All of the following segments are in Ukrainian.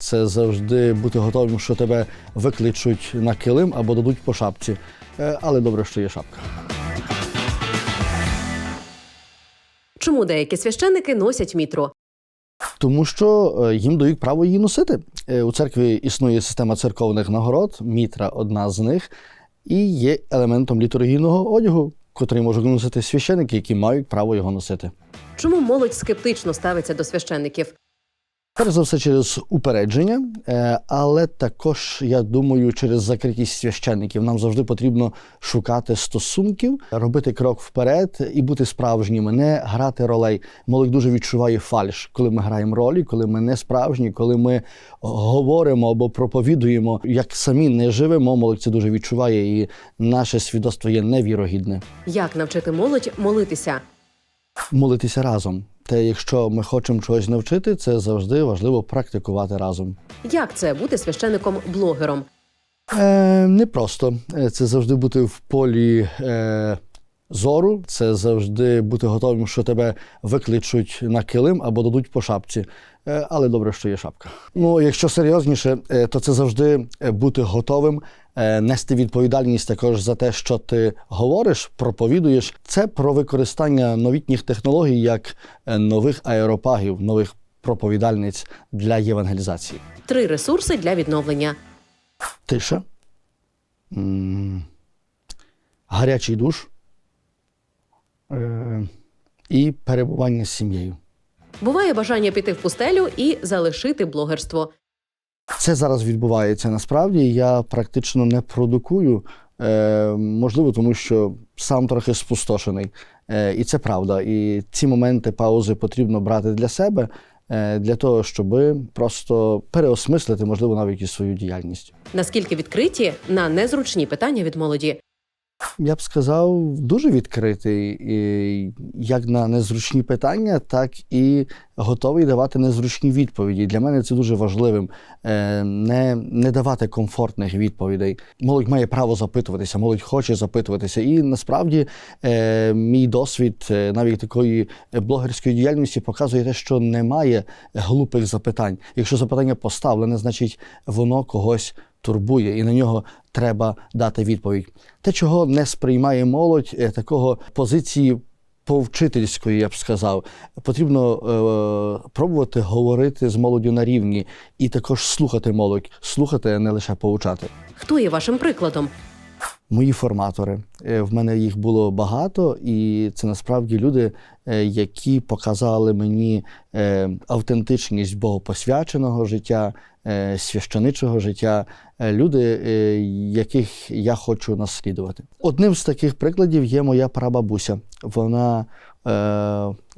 Це завжди бути готовим, що тебе викличуть на килим або дадуть по шапці. Е, Але добре, що є шапка. Чому деякі священники носять мітру? Тому що е, їм дають право її носити. Е, У церкві існує система церковних нагород, мітра одна з них, і є елементом літургійного одягу, котрий можуть носити священики, які мають право його носити. Чому молодь скептично ставиться до священників? Перш за все через упередження, е, але також, я думаю, через закритість священників. Нам завжди потрібно шукати стосунків, робити крок вперед і бути справжніми, не грати ролей. Молодь дуже відчуває фальш, коли ми граємо ролі, коли ми не справжні, коли ми говоримо або проповідуємо, як самі не живемо. Молодь це дуже відчуває, і наше свідоцтво є невірогідне. Як навчити молодь молитися? Молитися разом. Те, якщо ми хочемо чогось навчити, це завжди важливо практикувати разом. Як це бути священником-блогером? Е, не просто. Е, Це завжди бути в полі е, зору, це завжди бути готовим, що тебе викличуть на килим або дадуть по шапці. Е, але добре, що є шапка. Ну, якщо серйозніше, е, то це завжди е, бути готовим. Нести відповідальність також за те, що ти говориш, проповідуєш. Це про використання новітніх технологій як нових аеропагів, нових проповідальниць для євангелізації. Три ресурси для відновлення. Тиша, гарячий душ і перебування з сім'єю. Буває бажання піти в пустелю і залишити блогерство. Це зараз відбувається насправді. Я практично не продукую, е, можливо, тому що сам трохи спустошений. Е, і це правда. І ці моменти паузи потрібно брати для себе, е, для того, щоб просто переосмислити, можливо, навіть і свою діяльність. Наскільки відкриті на незручні питання від молоді? Я б сказав, дуже відкритий як на незручні питання, так і готовий давати незручні відповіді. Для мене це дуже важливим. Е, Не, не давати комфортних відповідей. Молодь має право запитуватися, молодь хоче запитуватися. І насправді е, мій досвід е, навіть такої блогерської діяльності показує те, що немає глупих запитань. Якщо запитання поставлене, значить воно когось турбує, і на нього треба дати відповідь. Те, чого не сприймає молодь, е, такого позиції повчительської, я б сказав, потрібно е, пробувати говорити з молоддю на рівні і також слухати молодь, слухати, а не лише повчати. Хто є вашим прикладом? Мої форматори. Е, В мене їх було багато, і це насправді люди, е, які показали мені е, автентичність богопосвяченого життя, священичого життя, люди, яких я хочу наслідувати. Одним з таких прикладів є моя прабабуся. Вона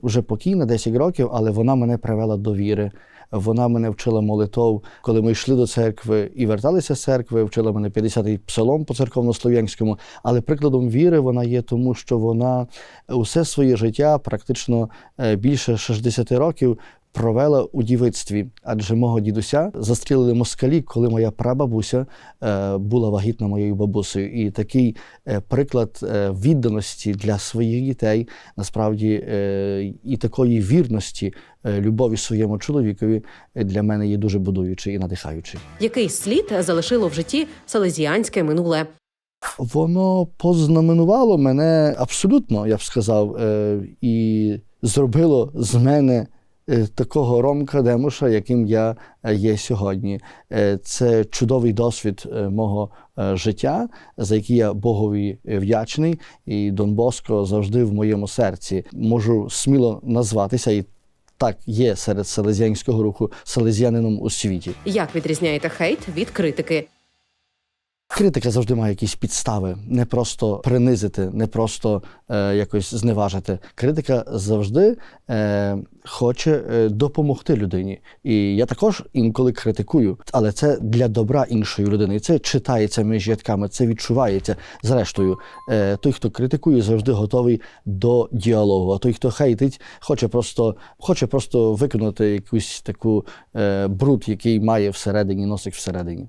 вже покійна 10 років, але вона мене привела до віри. Вона мене вчила молитов, коли ми йшли до церкви і верталися з церкви, вчила мене 50-й псалом по церковнослов'янському. Але прикладом віри вона є тому, що вона усе своє життя, практично е, більше 60 років, провела у дівицтві. Адже мого дідуся застрілили москалі, коли моя прабабуся е, була вагітна моєю бабусею. І такий е, приклад е, відданості для своїх дітей, насправді, і такої вірності, любові своєму чоловікові для мене є дуже будуючий і надихаючий. Який слід залишило в житті селезіанське минуле? Воно познаменувало мене абсолютно, я б сказав, і зробило з мене такого Ромка Демуша, яким я е, є сьогодні. Е, Це чудовий досвід е, мого е, життя, за який я Богові е, вдячний. І Дон Боско завжди в моєму серці можу сміло назватися і. Так, є серед селезіанського руху селезіанином у світі. Як відрізняєте хейт від критики? Критика завжди має якісь підстави, не просто принизити, не просто е, якось зневажити. Критика завжди е, хоче е, допомогти людині. І я також інколи критикую, але це для добра іншої людини. І це читається між рядками, це відчувається. Зрештою, е, той, хто критикує, завжди готовий до діалогу. А той, хто хейтить, хоче просто, хоче просто виконати якусь таку е, бруд, який має всередині, носить всередині.